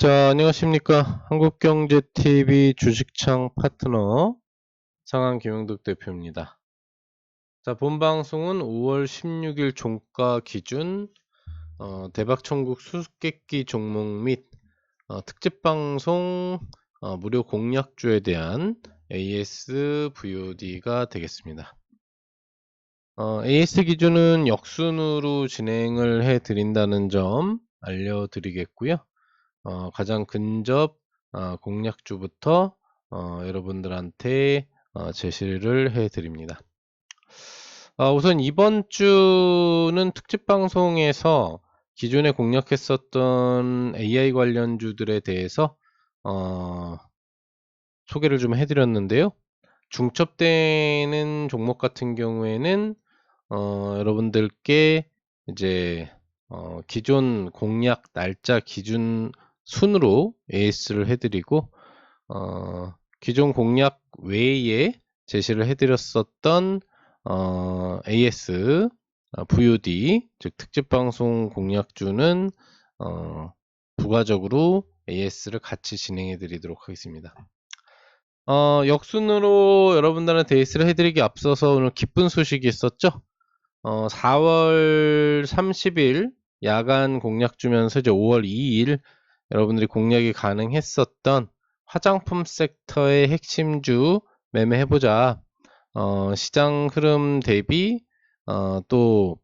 자, 안녕하십니까. 한국경제TV 주식창 파트너 상한 김영덕 대표입니다. 자, 본 방송은 5월 16일 종가 기준 어, 대박천국 수수께끼 종목 및 어, 특집 방송 어, 무료 공략주에 대한 AS VOD가 되겠습니다. 어, AS 기준은 역순으로 진행을 해 드린다는 점 알려드리겠고요. 어, 가장 근접 어, 공략주부터 어, 여러분들한테 어, 제시를 해 드립니다. 어, 우선 이번 주는 특집 방송에서 기존에 공략했었던 AI 관련 주들에 대해서 어, 소개를 좀 해드렸는데요. 중첩되는 종목 같은 경우에는 어, 여러분들께 이제 어, 기존 공략 날짜 기준 순으로 AS를 해드리고 어, 기존 공략 외에 제시를 해드렸었던 어, AS, 어, VOD 즉 특집 방송 공략주는 어, 부가적으로 AS를 같이 진행해 드리도록 하겠습니다. 어, 역순으로 여러분들한테 AS를 해드리기 앞서서 오늘 기쁜 소식이 있었죠. 어, 4월 30일 야간 공략 주면서 이제 5월 2일 여러분들이 공략이 가능했었던 화장품 섹터의 핵심주 매매해보자. 어, 시장 흐름 대비 어, 또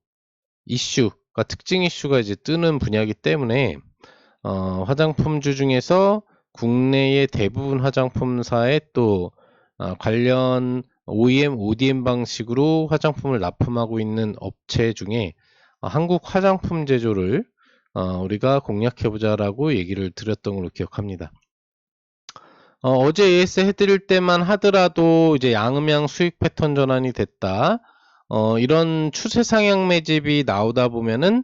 이슈가 특징 이슈가 이제 뜨는 분야이기 때문에 어, 화장품주 중에서 국내의 대부분 화장품사의 또 어, 관련 OEM, ODM 방식으로 화장품을 납품하고 있는 업체 중에 어, 한국 화장품 제조를 어, 우리가 공략해보자라고 얘기를 드렸던 걸로 기억합니다. 어, 제 AS 해드릴 때만 하더라도 이제 양음양 수익 패턴 전환이 됐다. 어, 이런 추세 상향 매집이 나오다 보면은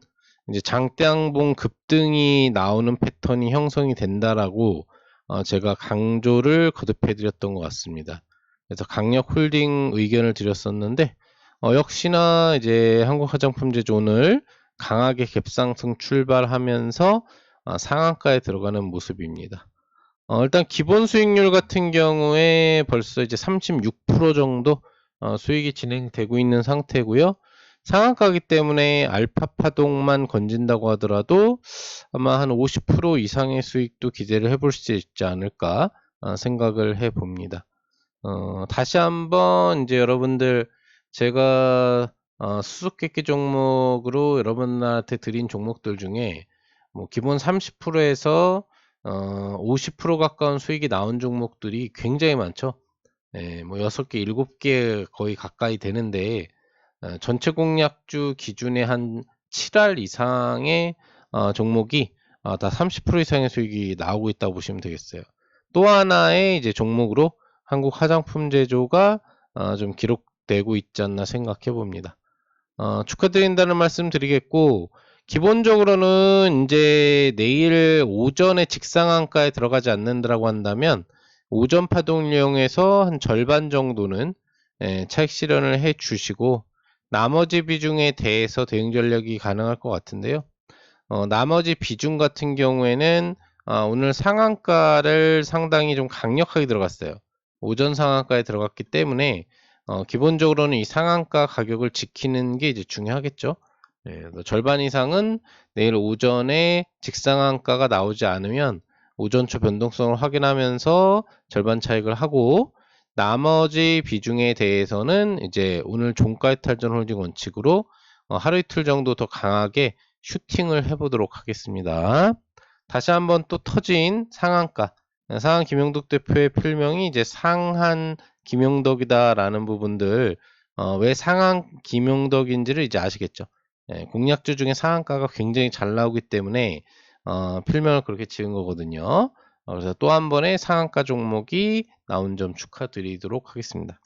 이제 장대양봉 급등이 나오는 패턴이 형성이 된다라고 어, 제가 강조를 거듭해 드렸던 것 같습니다. 그래서 강력 홀딩 의견을 드렸었는데 어, 역시나 이제 한국 화장품 제조 오늘 강하게 갭상승 출발하면서 어, 상한가에 들어가는 모습입니다. 어, 일단 기본 수익률 같은 경우에 벌써 이제 36% 정도 어, 수익이 진행되고 있는 상태고요. 상한가기 때문에 알파 파동만 건진다고 하더라도 아마 한 50% 이상의 수익도 기대를 해볼 수 있지 않을까 어, 생각을 해 봅니다. 어, 다시 한번 이제 여러분들 제가 어, 수수께끼 종목으로 여러분한테 드린 종목들 중에 뭐 기본 30%에서 어, 50% 가까운 수익이 나온 종목들이 굉장히 많죠. 예, 뭐 6개, 7개 거의 가까이 되는데 어, 전체 공략주 기준의 한 7할 이상의 어, 종목이 어, 다30% 이상의 수익이 나오고 있다고 보시면 되겠어요. 또 하나의 이제 종목으로 한국 화장품 제조가 어, 좀 기록되고 있지 않나 생각해 봅니다. 어, 축하드린다는 말씀 드리겠고 기본적으로는 이제 내일 오전에 직상한가에 들어가지 않는다고 한다면 오전 파동을 이용해서 한 절반 정도는 예, 차익 실현을 해 주시고 나머지 비중에 대해서 대응 전략이 가능할 것 같은데요. 어, 나머지 비중 같은 경우에는 어, 오늘 상한가를 상당히 좀 강력하게 들어갔어요. 오전 상한가에 들어갔기 때문에 어, 기본적으로는 이 상한가 가격을 지키는 게 이제 중요하겠죠. 네, 절반 이상은 내일 오전에 직상한가가 나오지 않으면 오전초 변동성을 확인하면서 절반 차익을 하고 나머지 비중에 대해서는 이제 오늘 종가의 탈전 홀딩 원칙으로 어, 하루 이틀 정도 더 강하게 슈팅을 해보도록 하겠습니다. 다시 한번 또 터진 상한가 상한 김영덕 대표의 필명이 이제 상한 김영덕이다라는 부분들 어, 왜 상한 김영덕인지를 이제 아시겠죠. 예, 공략주 중에 상한가가 굉장히 잘 나오기 때문에 어, 필명을 그렇게 지은 거거든요. 어, 그래서 또 한 번의 상한가 종목이 나온 점 축하드리도록 하겠습니다.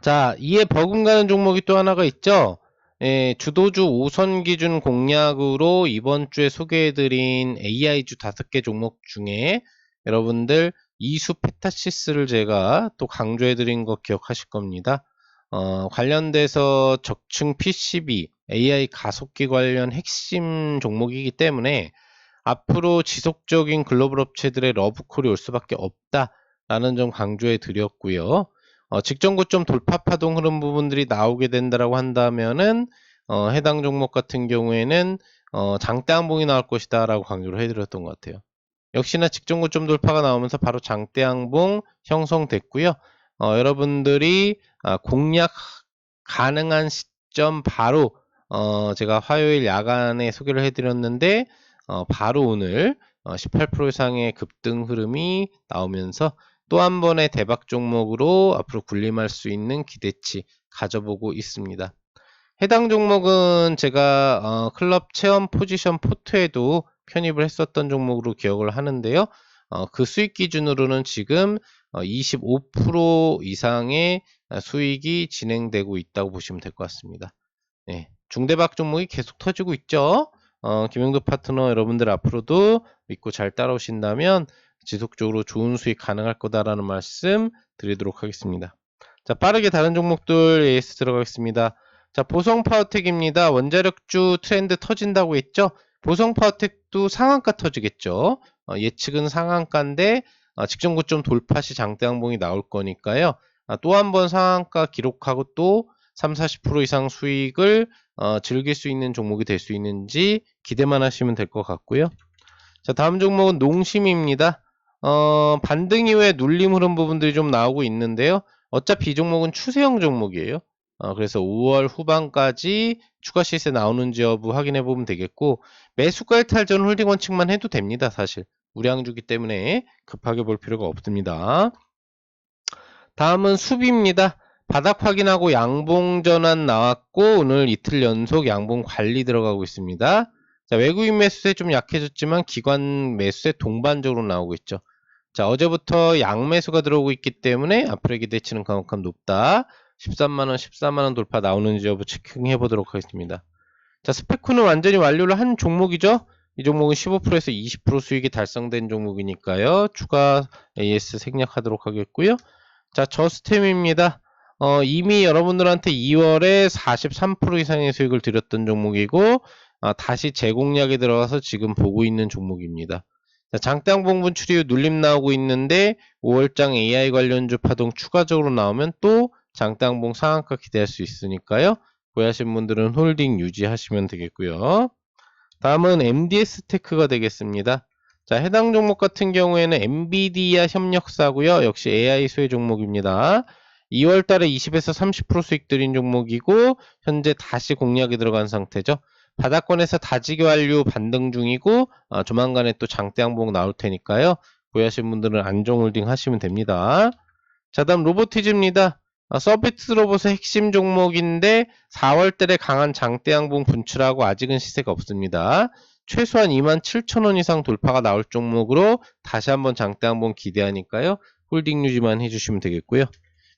자, 이에 버금가는 종목이 또 하나가 있죠. 예, 주도주 5선 기준 공략으로 이번 주에 소개해드린 AI주 5개 종목 중에 여러분들 이수 페타시스를 제가 또 강조해드린 거 기억하실 겁니다. 어, 관련돼서 적층 PCB, AI 가속기 관련 핵심 종목이기 때문에 앞으로 지속적인 글로벌 업체들의 러브콜이 올 수밖에 없다라는 점 강조해 드렸고요. 어, 직전 고점 돌파 파동 흐름 부분들이 나오게 된다라고 한다면은 어, 해당 종목 같은 경우에는 어, 장대 항봉이 나올 것이다라고 강조를 해드렸던 것 같아요. 역시나 직전 고점 돌파가 나오면서 바로 장대 항봉 형성됐고요. 어, 여러분들이 아, 공략 가능한 시점 바로 어, 제가 화요일 야간에 소개를 해드렸는데 어, 바로 오늘 18% 이상의 급등 흐름이 나오면서 또 한 번의 대박 종목으로 앞으로 군림할 수 있는 기대치 가져보고 있습니다. 해당 종목은 제가 어, 클럽 체험 포지션 포트에도 편입을 했었던 종목으로 기억을 하는데요. 어, 그 수익 기준으로는 지금 어, 25% 이상의 수익이 진행되고 있다고 보시면 될 것 같습니다. 네, 중대박 종목이 계속 터지고 있죠. 어, 김영도 파트너 여러분들 앞으로도 믿고 잘 따라오신다면 지속적으로 좋은 수익 가능할 거다라는 말씀 드리도록 하겠습니다. 자, 빠르게 다른 종목들 AS 들어가겠습니다. 자, 보성 파워텍입니다. 원자력주 트렌드 터진다고 했죠? 보성 파워텍도 상한가 터지겠죠? 어, 예측은 상한가인데 어, 직전 고점 돌파 시 장대 항봉이 나올 거니까요. 아, 또한 번 상한가 기록하고 또 3, 40% 이상 수익을 어, 즐길 수 있는 종목이 될 수 있는지 기대만 하시면 될 것 같고요. 자, 다음 종목은 농심입니다. 어, 반등 이후에 눌림 흐름 부분들이 좀 나오고 있는데요. 어차피 이 종목은 추세형 종목이에요. 어, 그래서 5월 후반까지 추가 시세 나오는지 여부 확인해 보면 되겠고 매수가 일탈전 홀딩 원칙만 해도 됩니다. 사실 우량주기 때문에 급하게 볼 필요가 없습니다. 다음은 수비입니다. 바닥 확인하고 양봉 전환 나왔고 오늘 이틀 연속 양봉 관리 들어가고 있습니다. 자, 외국인 매수세 좀 약해졌지만 기관 매수세 동반적으로 나오고 있죠. 자, 어제부터 양매수가 들어오고 있기 때문에 앞으로의 기대치는 그만큼 높다. 13만원, 14만원 돌파 나오는지 여부 체킹해 보도록 하겠습니다. 자, 스페쿠는 완전히 완료를 한 종목이죠. 이 종목은 15%에서 20% 수익이 달성된 종목이니까요. 추가 AS 생략하도록 하겠고요. 자, 저스템입니다. 어, 이미 여러분들한테 2월에 43% 이상의 수익을 드렸던 종목이고 아, 다시 재공략에 들어가서 지금 보고 있는 종목입니다. 자, 장대항봉분 추리 후 눌림 나오고 있는데 5월장 AI 관련주 파동 추가적으로 나오면 또 장대항봉 상한가 기대할 수 있으니까요. 구매하신 분들은 홀딩 유지하시면 되겠고요. 다음은 MDS 테크가 되겠습니다. 자, 해당 종목 같은 경우에는 엔비디아 협력사고요. 역시 AI 수혜 종목입니다. 2월 달에 20에서 30% 수익 들인 종목이고 현재 다시 공략이 들어간 상태죠. 바닥권에서 다지기 완료 반등 중이고 어, 조만간에 또 장대 항봉 나올 테니까요. 구매하신 분들은 안정 홀딩 하시면 됩니다. 자, 다음 로보티즈입니다. 어, 서비스 로봇의 핵심 종목인데 4월 달에 강한 장대 항봉 분출하고 아직은 시세가 없습니다. 최소한 27,000원 이상 돌파가 나올 종목으로 다시 한번 장대 항봉 기대하니까요. 홀딩 유지만 해주시면 되겠고요.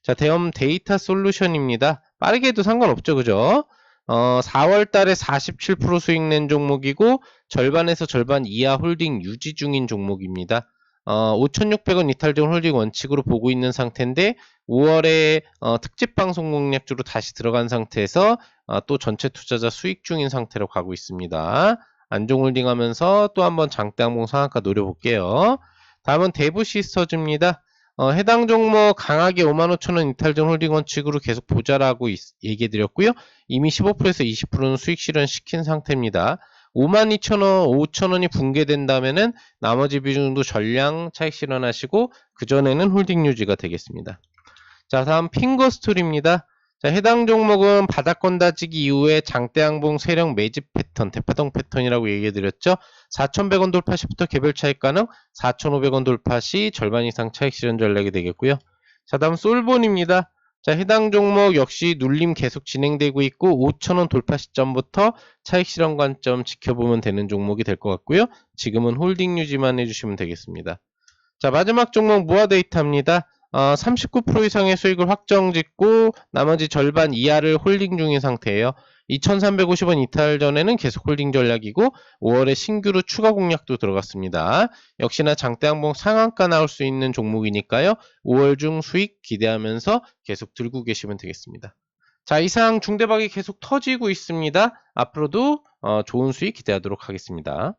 자, 대형 데이터 솔루션입니다. 빠르게 해도 상관없죠, 그죠? 어, 4월 달에 47% 수익 낸 종목이고 절반에서 절반 이하 홀딩 유지 중인 종목입니다. 어, 5,600원 이탈전 홀딩 원칙으로 보고 있는 상태인데 5월에 어, 특집 방송 공략주로 다시 들어간 상태에서 어, 또 전체 투자자 수익 중인 상태로 가고 있습니다. 안정 홀딩 하면서 또 한번 장대 항봉 상한가 노려볼게요. 다음은 대부 시스터즈입니다. 어, 해당 종목 강하게 55,000원 이탈전 홀딩 원칙으로 계속 보자라고 얘기해 드렸고요. 이미 15%에서 20%는 수익 실현 시킨 상태입니다. 52,000원, 5,000원이 붕괴된다면은 나머지 비중도 전량 차익 실현하시고 그 전에는 홀딩 유지가 되겠습니다. 자, 다음 핑거스툴입니다. 자, 해당 종목은 바닥권 다지기 이후에 장대항봉 세력 매집 패턴, 대파동 패턴이라고 얘기해 드렸죠. 4,100원 돌파 시부터 개별 차익 가능, 4,500원 돌파 시 절반 이상 차익 실현 전략이 되겠고요. 자, 다음 솔본입니다. 자, 해당 종목 역시 눌림 계속 진행되고 있고 5,000원 돌파 시점부터 차익 실현 관점 지켜보면 되는 종목이 될 것 같고요. 지금은 홀딩 유지만 해 주시면 되겠습니다. 자, 마지막 종목 무화 데이터입니다. 어, 39% 이상의 수익을 확정 짓고 나머지 절반 이하를 홀딩 중인 상태예요. 2350원 이탈 전에는 계속 홀딩 전략이고 5월에 신규로 추가 공략도 들어갔습니다. 역시나 장대항봉 상한가 나올 수 있는 종목이니까요. 5월 중 수익 기대하면서 계속 들고 계시면 되겠습니다. 자 이상 중대박이 계속 터지고 있습니다. 앞으로도 어, 좋은 수익 기대하도록 하겠습니다.